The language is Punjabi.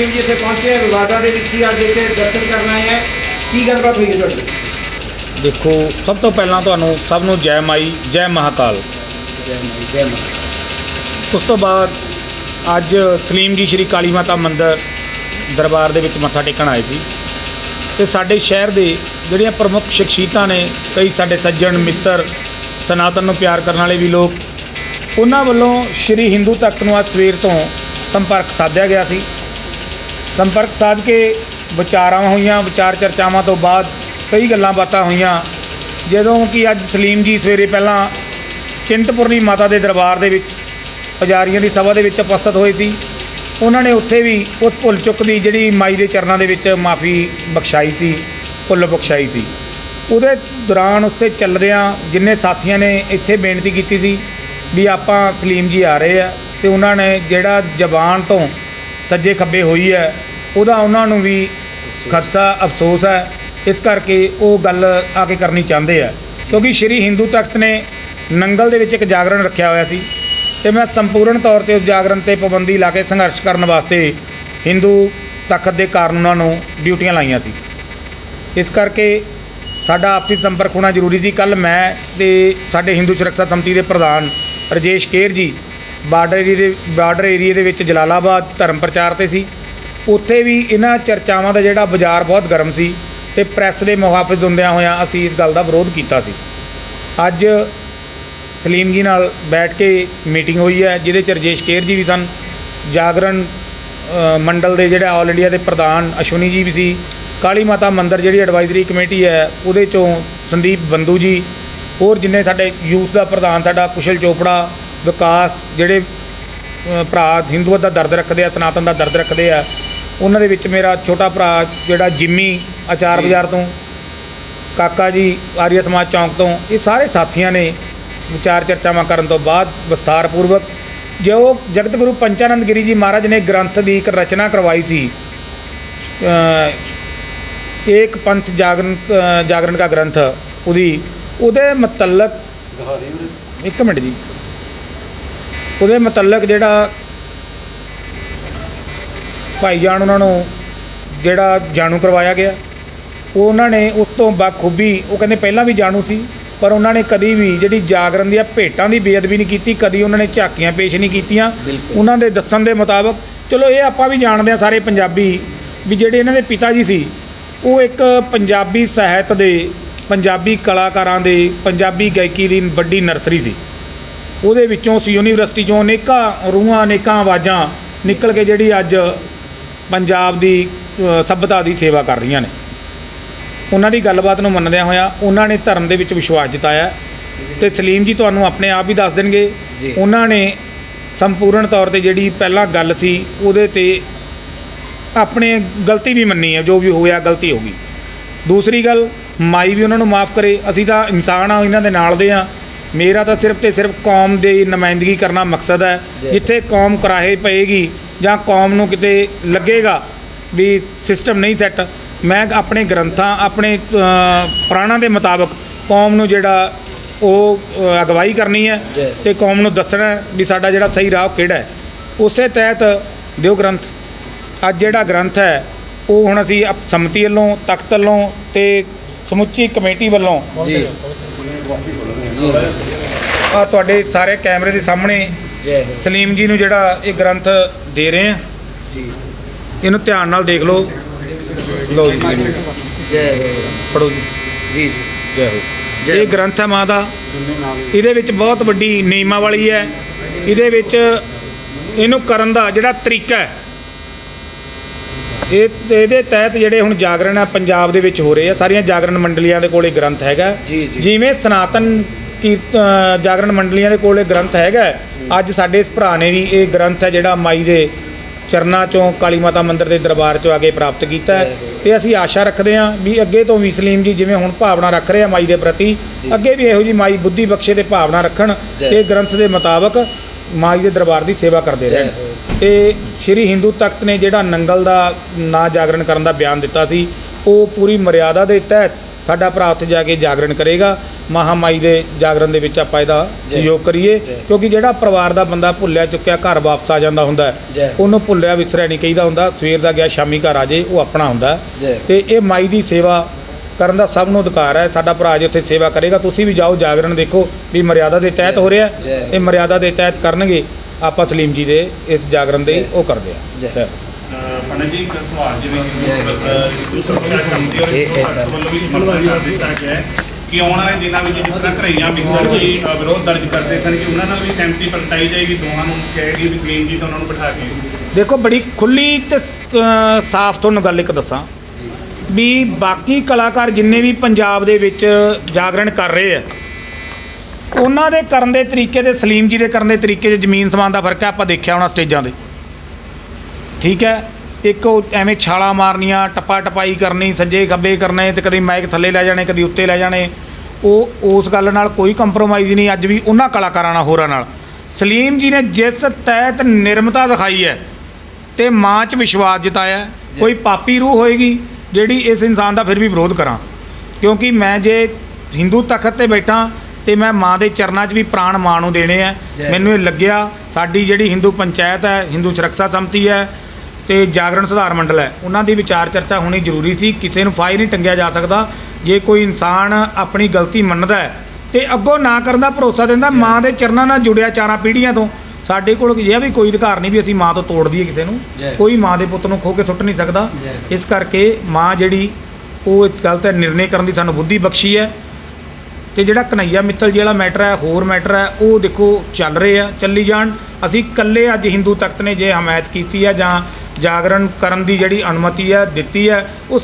ਸਿੰਘ ਜੀ ਇੱਥੇ ਪਹੁੰਚੇ ਵਿਵਾਦਾ ਦੇ ਵਿੱਚ ਸੀ ਅੱਜ ਇੱਥੇ ਦਰਸ਼ਨ ਕਰਨ ਆਏ ਹੈ ਕੀ ਗੱਲਬਾਤ ਹੋਈ ਹੈ ਤੁਹਾਡੀ ਦੇਖੋ ਸਭ ਤੋਂ ਪਹਿਲਾਂ ਤੁਹਾਨੂੰ ਸਭ ਨੂੰ ਜੈ ਮਾਈ ਜੈ ਮਹਾਕਾਲ। ਜੈ ਮਾਈ ਜੈ ਮਾਈ। ਉਸ ਤੋਂ ਬਾਅਦ ਅੱਜ ਸਲੀਮ ਜੀ ਸ਼੍ਰੀ ਕਾਲੀ ਮਾਤਾ ਮੰਦਿਰ ਦਰਬਾਰ ਦੇ ਵਿੱਚ ਮੱਥਾ ਟੇਕਣ ਆਏ ਸੀ। ਤੇ ਸਾਡੇ ਸ਼ਹਿਰ ਦੇ ਜਿਹੜੀਆਂ ਪ੍ਰਮੁੱਖ ਸ਼ਖਸੀਅਤਾਂ ਨੇ ਕਈ ਸਾਡੇ ਸੱਜਣ ਮਿੱਤਰ ਸਨਾਤਨ ਨੂੰ ਪਿਆਰ ਕਰਨ ਵਾਲੇ ਵੀ ਲੋਕ ਉਹਨਾਂ ਵੱਲੋਂ ਸ਼੍ਰੀ ਹਿੰਦੂ ਤਖਤ ਨੂੰ ਅੱਜ ਸਵੇਰ ਤੋਂ ਸੰਪਰਕ ਸਾਧਿਆ ਗਿਆ ਸੀ। ਸੰਪਰਕ ਸਾਧ ਕੇ ਵਿਚਾਰਾਂ ਹੋਈਆਂ, ਵਿਚਾਰ ਚਰਚਾਵਾਂ ਤੋਂ ਬਾਅਦ ਕਈ ਗੱਲਾਂ ਬਾਤਾਂ ਹੋਈਆਂ। ਜਦੋਂ ਕਿ ਅੱਜ ਸਲੀਮ ਜੀ ਸਵੇਰੇ ਪਹਿਲਾਂ ਚਿੰਤਪੁਰਨੀ ਮਾਤਾ ਦੇ ਦਰਬਾਰ ਦੇ ਵਿੱਚ ਪੁਜਾਰੀਆਂ ਦੀ ਸਭਾ ਦੇ ਵਿੱਚ ਉਪਸਥਿਤ ਹੋਏ ਸੀ। ਉਹਨਾਂ ਨੇ ਉੱਥੇ ਵੀ ਉਸ ਭੁੱਲ ਚੁੱਕ ਦੀ ਜਿਹੜੀ ਮਾਈ ਦੇ ਚਰਨਾਂ ਦੇ ਵਿੱਚ ਮਾਫੀ ਬਖਸ਼ਾਈ ਸੀ, ਭੁੱਲ ਬਖਸ਼ਾਈ ਸੀ। ਉਹਦੇ ਦੌਰਾਨ ਉੱਥੇ ਚੱਲਦਿਆਂ ਜਿੰਨੇ ਸਾਥੀਆਂ ਨੇ ਇੱਥੇ ਬੇਨਤੀ ਕੀਤੀ ਸੀ ਵੀ ਆਪਾਂ ਸਲੀਮ ਜੀ ਆ ਰਹੇ ਆ ਤੇ ਉਹਨਾਂ ਨੇ ਜਿਹੜਾ ਜ਼ਬਾਨ ਤੋਂ ਸੱਜੇ ਖੱਬੇ ਹੋਈ ਹੈ। ਉਹਦਾ ਉਹਨਾਂ ਨੂੰ ਵੀ ਖਦਸ਼ਾ ਅਫਸੋਸ ਹੈ। ਇਸ ਕਰਕੇ ਉਹ ਗੱਲ ਆ ਕੇ ਕਰਨੀ ਚਾਹੁੰਦੇ ਆ। ਕਿਉਂਕਿ ਸ਼੍ਰੀ ਹਿੰਦੂ ਤਖਤ ਨੇ ਨੰਗਲ ਦੇ ਵਿੱਚ ਇੱਕ ਜਾਗਰਣ ਰੱਖਿਆ ਹੋਇਆ ਸੀ ਤੇ ਮੈਂ ਸੰਪੂਰਨ ਤੌਰ ਤੇ ਉਸ ਜਾਗਰਣ ਤੇ ਪਾਬੰਦੀ ਲਾ ਕੇ ਸੰਘਰਸ਼ ਕਰਨ ਵਾਸਤੇ ਹਿੰਦੂ ਤਖਤ ਦੇ ਕਾਨੂੰਨਾਂ ਨੂੰ ਡਿਊਟੀਆਂ ਲਾਈਆਂ ਸੀ। ਇਸ ਕਰਕੇ ਸਾਡਾ ਆਪਸੀ ਸੰਪਰਕ ਹੋਣਾ ਜ਼ਰੂਰੀ ਸੀ। ਕੱਲ ਮੈਂ ਤੇ ਸਾਡੇ ਹਿੰਦੂ ਸੁਰੱਖਿਆ ਸਮਿਤੀ ਦੇ ਪ੍ਰਧਾਨ ਰਜੇਸ਼ ਕੇਰ ਜੀ ਬਾਰਡਰ ਏਰੀਏ ਦੇ ਬਾਰਡਰ ਏਰੀਏ ਦੇ ਵਿੱਚ ਜਲਾਲਾਬਾਦ ਧਰਮ ਪ੍ਰਚਾਰ ਤੇ ਸੀ। ਉੱਥੇ ਵੀ ਇਹਨਾਂ ਚਰਚਾਵਾਂ ਦਾ ਜਿਹੜਾ ਬਾਜ਼ਾਰ ਬਹੁਤ ਗਰਮ ਸੀ ਤੇ ਪ੍ਰੈਸ ਦੇ ਮੁਹਾਫਿਜ਼ ਹੁੰਦਿਆਂ ਹੋਇਆਂ ਅਸੀਂ ਇਸ ਗੱਲ ਦਾ ਵਿਰੋਧ ਕੀਤਾ ਸੀ। ਅੱਜ ਸਲੀਮ ਜੀ ਨਾਲ ਬੈਠ ਕੇ ਮੀਟਿੰਗ ਹੋਈ ਹੈ, ਜਿਹਦੇ ਚ ਰਜੇਸ਼ ਕੇਰ ਜੀ ਵੀ ਸਨ, ਜਾਗਰਣ ਮੰਡਲ ਦੇ ਜਿਹੜਾ ਆਲ ਇੰਡੀਆ ਦੇ ਪ੍ਰਧਾਨ ਅਸ਼ਵਨੀ ਜੀ ਵੀ ਸੀ, ਕਾਲੀ ਮਾਤਾ ਮੰਦਿਰ ਜਿਹੜੀ ਐਡਵਾਈਜ਼ਰੀ ਕਮੇਟੀ ਹੈ, ਉਹਦੇ ਚੋਂ ਸੰਦੀਪ ਬੰਦੂ ਜੀ, ਹੋਰ ਜਿੰਨੇ ਸਾਡੇ ਯੂਥ ਦਾ ਪ੍ਰਧਾਨ, ਸਾਡਾ ਕੁਸ਼ਲ ਚੋਪੜਾ ਵਿਕਾਸ ਜਿਹੜੇ ਭਰਾ ਹਿੰਦੂਆਂ ਦਾ ਦਰਦ ਰੱਖਦੇ ਆ ਸਨਾਤਨ ਦਾ ਦਰਦ ਰੱਖਦੇ ਆ ਉਹਨਾਂ ਦੇ ਵਿੱਚ ਮੇਰਾ ਛੋਟਾ ਭਰਾ ਜਿਹੜਾ ਜਿੰਮੀ ਆਚਾਰ। ਬਾਜ਼ਾਰ ਤੋਂ ਕਾਕਾ ਜੀ ਆਰੀਆ ਸਮਾਜ ਚੌਂਕ ਤੋਂ ਇਹ ਸਾਰੇ ਸਾਥੀਆਂ ਨੇ ਵਿਚਾਰ ਚਰਚਾਵਾਂ ਕਰਨ ਤੋਂ ਬਾਅਦ ਵਿਸਥਾਰਪੂਰਵਕ ਜੋ ਜਗਤ ਗੁਰੂ ਪੰਚਾਨੰਦ ਗਿਰੀ ਜੀ ਮਹਾਰਾਜ ਨੇ ਗ੍ਰੰਥ ਦੀ ਇੱਕ ਰਚਨਾ ਕਰਵਾਈ ਸੀ ਏਕ ਪੰਥ ਜਾਗਰਣ ਅ, ਜਾਗਰਣ ਦਾ ਗ੍ਰੰਥ ਉਹਦੀ ਉਹਦੇ ਮੁਤਲਕ ਇੱਕ ਮਿੰਟ ਜੀ ਉਹਦੇ ਮੁਤਲਕ ਜਿਹੜਾ ਭਾਈ ਜਾਨ ਉਹਨਾਂ ਨੂੰ ਜਿਹੜਾ ਜਾਣੂ ਕਰਵਾਇਆ ਗਿਆ। ਉਹ ਉਹਨਾਂ ਨੇ ਉਸ ਤੋਂ ਬਖੂਬੀ ਉਹ ਕਹਿੰਦੇ ਪਹਿਲਾਂ ਵੀ ਜਾਣੂ ਸੀ ਪਰ ਉਹਨਾਂ ਨੇ ਕਦੀ ਵੀ ਜਿਹੜੀ ਜਾਗਰਣ ਦੀਆਂ ਭੇਟਾਂ ਦੀ ਬੇਅਦਬੀ ਨਹੀਂ ਕੀਤੀ ਕਦੀ ਉਹਨਾਂ ਨੇ ਝਾਕੀਆਂ ਪੇਸ਼ ਨਹੀਂ ਕੀਤੀਆਂ। ਉਹਨਾਂ ਦੇ ਦੱਸਣ ਦੇ ਮੁਤਾਬਕ ਚਲੋ ਇਹ ਆਪਾਂ ਵੀ ਜਾਣਦੇ ਆ ਸਾਰੇ ਪੰਜਾਬੀ ਵੀ ਜਿਹੜੇ ਇਹਨਾਂ ਦੇ ਪਿਤਾ ਜੀ ਸੀ ਉਹ ਇੱਕ ਪੰਜਾਬੀ ਸਾਹਿਤ ਦੇ ਪੰਜਾਬੀ ਕਲਾਕਾਰਾਂ ਦੇ ਪੰਜਾਬੀ ਗਾਇਕੀ ਦੀ ਵੱਡੀ ਨਰਸਰੀ ਸੀ। ਉਹਦੇ ਵਿੱਚੋਂ ਸੀ ਯੂਨੀਵਰਸਿਟੀ ਚੋਂ ਅਨੇਕਾਂ ਰੂਹਾਂ ਅਨੇਕਾਂ ਆਵਾਜ਼ਾਂ ਨਿਕਲ ਕੇ ਜਿਹੜੀ ਅੱਜ ਪੰਜਾਬ ਦੀ ਸੱਭਿਅਤਾ ਦੀ ਸੇਵਾ ਕਰ ਰਹੀਆਂ ਨੇ। ਉਹਨਾਂ ਦੀ ਗੱਲਬਾਤ ਨੂੰ ਮੰਨਦਿਆਂ ਹੋਇਆ ਉਹਨਾਂ ਨੇ ਧਰਮ ਦੇ ਵਿੱਚ ਵਿਸ਼ਵਾਸ ਜਤਾਇਆ। ਤੇ ਸਲੀਮ ਜੀ ਤੁਹਾਨੂੰ ਆਪਣੇ ਆਪ ਹੀ ਦੱਸ ਦੇਣਗੇ। ਉਹਨਾਂ ਨੇ ਸੰਪੂਰਨ ਤੌਰ ਤੇ ਜਿਹੜੀ ਪਹਿਲਾਂ ਗੱਲ ਸੀ ਉਹਦੇ ਤੇ ਆਪਣੇ ਗਲਤੀ ਵੀ ਮੰਨੀ ਹੈ ਜੋ ਵੀ ਹੋਇਆ ਗਲਤੀ ਹੋ ਗਈ। ਦੂਸਰੀ ਗੱਲ ਮਾਈ ਵੀ ਉਹਨਾਂ ਨੂੰ ਮਾਫ ਕਰੇ। ਅਸੀਂ ਤਾਂ ਇਨਸਾਨ ਆ ਇਹਨਾਂ ਦੇ ਨਾਲ ਦੇ ਆ ਮੇਰਾ ਤਾਂ ਸਿਰਫ ਤੇ ਸਿਰਫ ਕੌਮ ਦੀ ਨੁਮਾਇੰਦਗੀ ਕਰਨਾ ਮਕਸਦ ਹੈ। ਜਿੱਥੇ ਕੌਮ ਕਰਾਹੇ ਪਏਗੀ ਜਾਂ ਕੌਮ ਨੂੰ ਕਿਤੇ ਲੱਗੇਗਾ ਵੀ ਸਿਸਟਮ ਨਹੀਂ ਸੈੱਟ ਮੈਂ ਆਪਣੇ ਗ੍ਰੰਥਾਂ ਆਪਣੇ ਪ੍ਰਾਣਾਂ ਦੇ ਮੁਤਾਬਕ ਕੌਮ ਨੂੰ ਜਿਹੜਾ ਉਹ ਅਗਵਾਈ ਕਰਨੀ ਹੈ। ਤੇ ਕੌਮ ਨੂੰ ਦੱਸਣਾ ਵੀ ਸਾਡਾ ਜਿਹੜਾ ਸਹੀ ਰਾਹ ਕਿਹੜਾ ਹੈ ਉਸੇ ਤਹਿਤ ਦਿਓ ਗ੍ਰੰਥ ਅੱਜ ਜਿਹੜਾ ਗ੍ਰੰਥ ਹੈ ਉਹ ਹੁਣ ਅਸੀਂ ਸੰਮਤੀ ਵੱਲੋਂ ਤਖਤ ਵੱਲੋਂ ਤੇ ਸਮੁੱਚੀ ਕਮੇਟੀ ਵੱਲੋਂ ਜੀ ਜੀ। ਆ ਤੁਹਾਡੇ ਸਾਰੇ ਕੈਮਰੇ ਦੇ ਸਾਹਮਣੇ ਜੈ ਹੋ ਸਲੀਮ ਜੀ ਨੂੰ ਜਿਹੜਾ ਇਹ ਗ੍ਰੰਥ ਦੇ ਰਹੇ ਆ ਜੀ। ਇਹਨੂੰ ਧਿਆਨ ਨਾਲ ਦੇਖ ਲਓ। ਲਓ ਜੀ ਜੈ ਹੋ ਪੜੋ ਜੀ। ਜੀ ਜੀ। ਜੈ ਹੋ ਇਹ। ਗ੍ਰੰਥ ਹੈ ਮਾਂ ਦਾ। ਇਹਦੇ ਵਿੱਚ ਬਹੁਤ ਵੱਡੀ ਨੀਮਾ ਵਾਲੀ ਹੈ। ਇਹਦੇ ਵਿੱਚ ਇਹਨੂੰ ਕਰਨ ਦਾ ਜਿਹੜਾ ਤਰੀਕਾ ਹੈ ਇਹ ਇਹਦੇ ਤਹਿਤ ਜਿਹੜੇ ਹੁਣ ਜਾਗਰਣ ਆ ਪੰਜਾਬ ਦੇ ਵਿੱਚ ਹੋ ਰਹੇ ਆ ਸਾਰੀਆਂ ਜਾਗਰਣ ਮੰਡਲੀਆਂ ਦੇ ਕੋਲੇ ਗ੍ਰੰਥ ਹੈਗਾ। ਜੀ, ਜੀ। ਜਿਵੇਂ ਸਨਾਤਨ ਅ, ਜਾਗਰਣ ਮੰਡਲੀਆਂ ਦੇ ਕੋਲੇ ਗ੍ਰੰਥ ਹੈਗਾ ਅੱਜ ਸਾਡੇ ਇਸ ਭਰਾ ਨੇ ਵੀ ਇਹ ਗ੍ਰੰਥ ਹੈ ਜਿਹੜਾ ਮਾਈ ਦੇ ਚਰਨਾਂ ਚੋਂ ਕਾਲੀ ਮਾਤਾ ਮੰਦਿਰ ਦੇ ਦਰਬਾਰ ਚੋਂ ਆ ਕੇ ਪ੍ਰਾਪਤ ਕੀਤਾ ਤੇ ਅਸੀਂ ਆਸ਼ਾ ਰੱਖਦੇ ਹਾਂ ਵੀ ਅੱਗੇ ਤੋਂ ਵੀ ਸਲੀਮ ਜੀ ਜਿਵੇਂ ਹੁਣ ਭਾਵਨਾ ਰੱਖ ਰਹੇ ਆ ਮਾਈ ਦੇ ਪ੍ਰਤੀ। ਅੱਗੇ ਵੀ ਇਹੋ ਜੀ ਮਾਈ ਬੁੱਧੀ ਬਖਸ਼ੇ ਤੇ ਭਾਵਨਾ ਰੱਖਣ। ਤੇ ਗ੍ਰੰਥ ਦੇ ਮੁਤਾਬਕ ਮਾਈ ਦੇ ਦਰਬਾਰ ਦੀ ਸੇਵਾ ਕਰਦੇ ਜੈ ਰਹਿਣ ਹੋ। ਤੇ ਸ਼੍ਰੀ ਹਿੰਦੂ ਤਖਤ ਨੇ ਜਿਹੜਾ ਨੰਗਲ ਦਾ ਨਾ ਜਾਗਰਣ ਕਰਨ ਦਾ ਬਿਆਨ ਦਿੱਤਾ ਸੀ ਉਹ ਪੂਰੀ ਮਰਿਆਦਾ ਦੇ ਤਹਿਤ ਸਾਡਾ ਭਰਾ ਉੱਥੇ ਜਾ ਕੇ ਜਾਗਰਣ ਕਰੇਗਾ ਮਹਾਮਾਈ ਦੇ ਜਾਗਰਣ ਦੇ ਵਿੱਚ ਆਪਾਂ ਇਹਦਾ। ਸਹਿਯੋਗ ਕਰੀਏ। ਕਿਉਂਕਿ ਜਿਹੜਾ ਪਰਿਵਾਰ ਦਾ ਬੰਦਾ ਭੁੱਲਿਆ ਚੁੱਕਿਆ ਘਰ ਵਾਪਸ ਆ ਜਾਂਦਾ ਹੁੰਦਾ। ਉਹਨੂੰ ਭੁੱਲਿਆ ਵਿਸਰਿਆ ਨਹੀਂ ਕਹੀਦਾ ਹੁੰਦਾ ਸਵੇਰ ਦਾ ਗਿਆ ਸ਼ਾਮੀ ਘਰ ਆ ਜੇ ਉਹ ਆਪਣਾ ਹੁੰਦਾ ਤੇ ਇਹ ਮਾਈ ਦੀ ਸੇਵਾ ਕਰਨ ਦਾ ਸਭ ਨੂੰ ਅਧਿਕਾਰ ਹੈ ਸਾਡਾ ਭਰਾ ਜੇ ਉੱਥੇ ਸੇਵਾ ਕਰੇਗਾ ਤੁਸੀਂ ਵੀ ਜਾਓ ਜਾਗਰਣ ਦੇਖੋ ਵੀ ਮਰਿਆਦਾ ਦੇ ਤਹਿਤ ਹੋ ਰਿਹਾ। ਇਹ ਮਰਿਆਦਾ ਦੇ ਤਹਿਤ ਕਰਨਗੇ ਆਪਾਂ ਸਲੀਮ ਜੀ ਦੇ ਇਸ ਜਾਗਰਣ ਦੇ। ਉਹ ਕਰਦੇ। ਆ ਪੰਡਤ ਜੀ ਇੱਕ ਸਵਾਲ ਜਿਵੇਂ। ਕਿ ਹਿੰਦੂ ਇਹ ਸੰਸਥਾ ਵੱਲੋਂ ਵੀ ਸਮਰਥਨ ਕਰ ਦਿੱਤਾ ਗਿਆ ਹੈ ਕਿ ਆਉਣ ਵਾਲੇ ਦਿਨਾਂ ਵਿੱਚ ਜਿਸ ਤਰ੍ਹਾਂ ਘਰਈਆਂ ਮਿੱਤਰ ਜੀ ਵਿਰੋਧ ਦਰਜ ਕਰਦੇ ਸਨ ਕਿ ਉਹਨਾਂ ਨਾਲ ਵੀ ਸਹਿਮਤੀ ਪ੍ਰਗਟਾਈ ਜਾਏਗੀ ਦੋਹਾਂ ਨੂੰ ਕਹੇਗੀ ਵੀ ਸਲੀਮ ਜੀ ਤਾਂ ਉਹਨਾਂ ਨੂੰ ਬਿਠਾ ਕੇ। ਦੇਖੋ ਬੜੀ ਖੁੱਲੀ ਤੇ ਸਾਫ਼ ਤੁਹਾਨੂੰ ਗੱਲ ਇੱਕ ਦੱਸਾਂ ਵੀ ਬਾਕੀ ਕਲਾਕਾਰ ਜਿੰਨੇ ਵੀ ਪੰਜਾਬ ਦੇ ਵਿੱਚ ਜਾਗਰਣ ਕਰ ਰਹੇ ਆ ਉਹਨਾਂ ਦੇ ਕਰਨ ਦੇ ਤਰੀਕੇ ਤੇ ਸਲੀਮ ਜੀ ਦੇ ਕਰਨ ਦੇ ਤਰੀਕੇ 'ਚ ਜ਼ਮੀਨ ਸਮਾਨ ਦਾ ਫ਼ਰਕ ਹੈ ਆਪਾਂ ਦੇਖਿਆ ਹੋਣਾ ਸਟੇਜਾਂ ਦੇ ਠੀਕ ਹੈ? ਇੱਕ ਉਹ ਐਵੇਂ ਛਾਲਾ ਮਾਰਨੀਆਂ ਟੱਪਾ ਟਪਾਈ ਕਰਨੀ ਸੱਜੇ ਖੱਬੇ ਕਰਨੇ ਤੇ ਕਦੀ ਮਾਈਕ ਥੱਲੇ ਲੈ ਜਾਣੇ ਕਦੀ ਉੱਤੇ ਲੈ ਜਾਣੇ ਉਹ ਉਸ ਗੱਲ ਨਾਲ ਕੋਈ ਕੰਪਰੋਮਾਈਜ਼ ਨਹੀਂ ਅੱਜ ਵੀ ਉਹਨਾਂ ਕਲਾਕਾਰਾਂ ਨਾਲ ਹੋਰਾਂ ਨਾਲ ਸਲੀਮ ਜੀ ਨੇ ਜਿਸ ਤਹਿਤ ਨਿਰਮਤਾ ਦਿਖਾਈ ਹੈ ਤੇ ਮਾਂ 'ਚ ਵਿਸ਼ਵਾਸ ਜਤਾਇਆ। ਕੋਈ ਪਾਪੀ ਰੂਹ ਹੋਏਗੀ ਜਿਹੜੀ ਇਸ ਇਨਸਾਨ ਦਾ ਫਿਰ ਵੀ ਵਿਰੋਧ ਕਰਾਂ ਕਿਉਂਕਿ ਮੈਂ ਜੇ ਹਿੰਦੂ ਤਖਤ ਤੇ ਬੈਠਾ ਤੇ ਮੈਂ ਮਾਂ ਦੇ ਚਰਨਾਂ 'ਚ ਵੀ ਪ੍ਰਾਣ ਮਾਂ ਨੂੰ ਦੇਣੇ ਆ। ਮੈਨੂੰ ਇਹ ਲੱਗਿਆ ਸਾਡੀ ਜਿਹੜੀ ਹਿੰਦੂ ਪੰਚਾਇਤ ਹੈ ਹਿੰਦੂ ਸੁਰੱਖਿਆ ਸੰਮਤੀ ਹੈ ਤੇ ਜਾਗਰਣ ਸੁਧਾਰ ਮੰਡਲ ਹੈ। ਉਹਨਾਂ ਦੀ ਵਿਚਾਰ ਚਰਚਾ ਹੋਣੀ ਜ਼ਰੂਰੀ ਸੀ। ਕਿਸੇ ਨੂੰ ਫਾਇਰ ਨਹੀਂ ਟੰਗਿਆ ਜਾ ਸਕਦਾ। ਜੇ ਕੋਈ ਇਨਸਾਨ ਆਪਣੀ ਗਲਤੀ ਮੰਨਦਾ ਹੈ ਤੇ ਅੱਗੋਂ ਨਾ ਕਰਨ ਦਾ ਭਰੋਸਾ ਦਿੰਦਾ ਮਾਂ ਦੇ ਚਰਨਾਂ ਨਾਲ ਜੁੜਿਆ ਚਾਰਾਂ ਪੀੜ੍ਹੀਆਂ ਤੋਂ। ਸਾਡੇ ਕੋਲ ਇਹ ਵੀ ਕੋਈ ਅਧਿਕਾਰ ਨਹੀਂ ਵੀ ਅਸੀਂ ਮਾਂ ਤੋਂ ਤੋੜ ਦਈਏ ਕਿਸੇ ਨੂੰ। ਕੋਈ ਮਾਂ ਦੇ ਪੁੱਤ ਨੂੰ ਖੋ ਕੇ ਸੁੱਟ ਨਹੀਂ ਸਕਦਾ। ਇਸ ਕਰਕੇ ਮਾਂ ਜਿਹੜੀ ਉਹ ਇਸ ਗੱਲ ਤੇ ਨਿਰਣੇ ਕਰਨ ਦੀ ਸਾਨੂੰ ਬੁੱਧੀ ਬਖਸ਼ੀ ਹੈ। ਤੇ ਜਿਹੜਾ ਕਨਈਆ ਮਿੱਤਲ ਜੀ ਵਾਲਾ ਮੈਟਰ ਹੈ ਹੋਰ ਮੈਟਰ ਹੈ ਉਹ ਦੇਖੋ ਚੱਲ ਰਹੇ ਆ ਚੱਲੀ ਜਾਣ। ਅਸੀਂ ਇਕੱਲੇ ਅੱਜ ਹਿੰਦੂ ਤਖਤ ਨੇ ਜੇ ਹਮਾਇਤ ਕੀਤੀ ਹੈ ਜਾਂ ਜਾਗਰਣ ਕਰਨ ਦੀ ਜਿਹੜੀ ਅਨੁਮਤੀ ਹੈ ਦਿੱਤੀ ਹੈ ਉਸ